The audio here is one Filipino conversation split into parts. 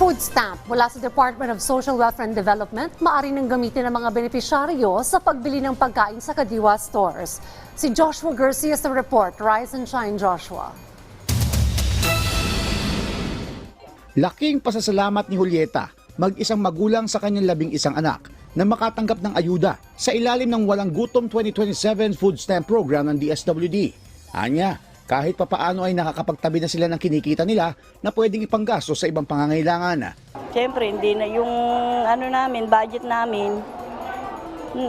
Food stamp mula sa Department of Social Welfare and Development maaari nang gamitin ng mga benepisyaryo sa pagbili ng pagkain sa Kadiwa stores. Si Joshua Garcia sa report. Rise and shine, Joshua. Laking pasasalamat ni Julieta, mag-isang magulang sa kanyang labing isang anak, na makatanggap ng ayuda sa ilalim ng Walang Gutom 2027 Food Stamp Program ng DSWD. Anya, kahit papaano ay nakakapagtabi na sila ng kinikita nila na pwedeng ipanggastos sa ibang pangangailangan. Siyempre, hindi na yung ano namin, budget namin,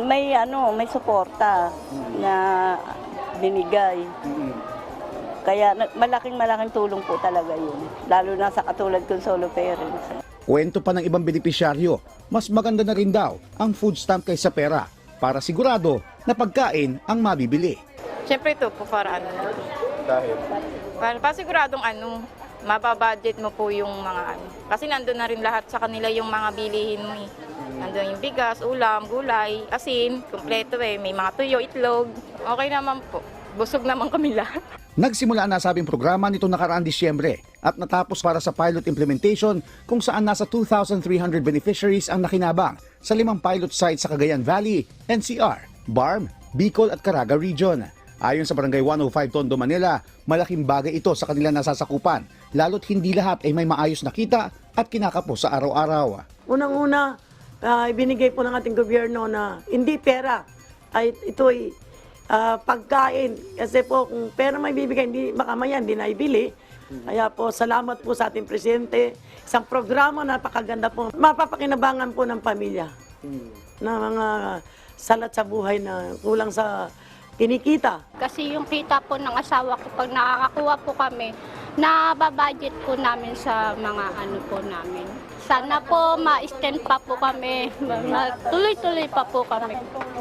may ano, may suporta na binigay. Kaya malaking malaking tulong po talaga yun. Lalo na sa katulad kong solo parents. Kwento pa ng ibang benepisyaryo, mas maganda na rin daw ang food stamp kaysa pera para sigurado na pagkain ang mabibili. Siyempre ito po para ano. Dahil? Para, para siguradong ano, mababudget mo po yung mga ano. Kasi nandun na rin lahat sa kanila yung mga bilihin mo eh. Nandun yung bigas, ulam, gulay, asin, kumpleto eh. May mga tuyo, itlog. Okay naman po. Busog naman kami lahat. Nagsimula na sabing programa nito nakaraang Disyembre at natapos para sa pilot implementation kung saan nasa 2,300 beneficiaries ang nakinabang sa limang pilot sites sa Cagayan Valley, NCR, BARM, Bicol at Caraga Region. Ayon sa Barangay 105 Tondo, Manila, malaking bagay ito sa kanilang nasasakupan lalo't hindi lahat ay may maayos na kita at kinakapos sa araw-araw. Unang-una, ah, ibinigay po ng ating gobyerno na hindi pera, ay ito ay ah, pagkain. Kasi po kung pera may bibigay, hindi, baka maya hindi na ibili. Kaya po, salamat po sa ating presidente. Isang programa na napakaganda po. Mapapakinabangan po ng pamilya na mga salat sa buhay na kulang sa kinikita. Kasi yung kita po ng asawa ko, pag nakakakuha po kami, nababudget po namin sa mga ano po namin. Sana po ma-extend pa po kami, tuloy-tuloy pa po kami.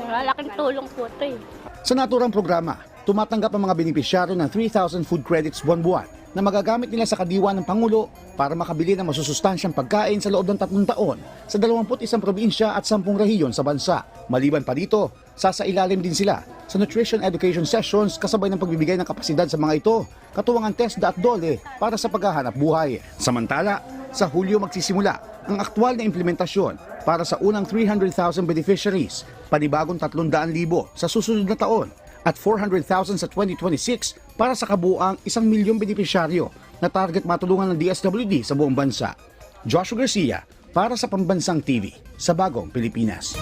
Malaking tulong po ito eh. Sa naturang programa, tumatanggap ang mga benepisyaryo ng 3,000 food credits buwan-buwan na magagamit nila sa kadiwa ng Pangulo para makabili ng masusustansyang pagkain sa loob ng tatlong taon sa 21 probinsya at 10 rehiyon sa bansa. Maliban pa dito, sasailalim din sila sa nutrition education sessions kasabay ng pagbibigay ng kapasidad sa mga ito, katuwang ang TESDA at DOLE para sa paghahanap buhay. Samantala, sa Hulyo magsisimula ang aktwal na implementasyon para sa unang 300,000 beneficiaries, panibagong 300,000 sa susunod na taon at 400,000 sa 2026 para sa kabuang isang milyong benepisyaryo na target matulungan ng DSWD sa buong bansa. Joshua Garcia para sa Pambansang TV sa Bagong Pilipinas.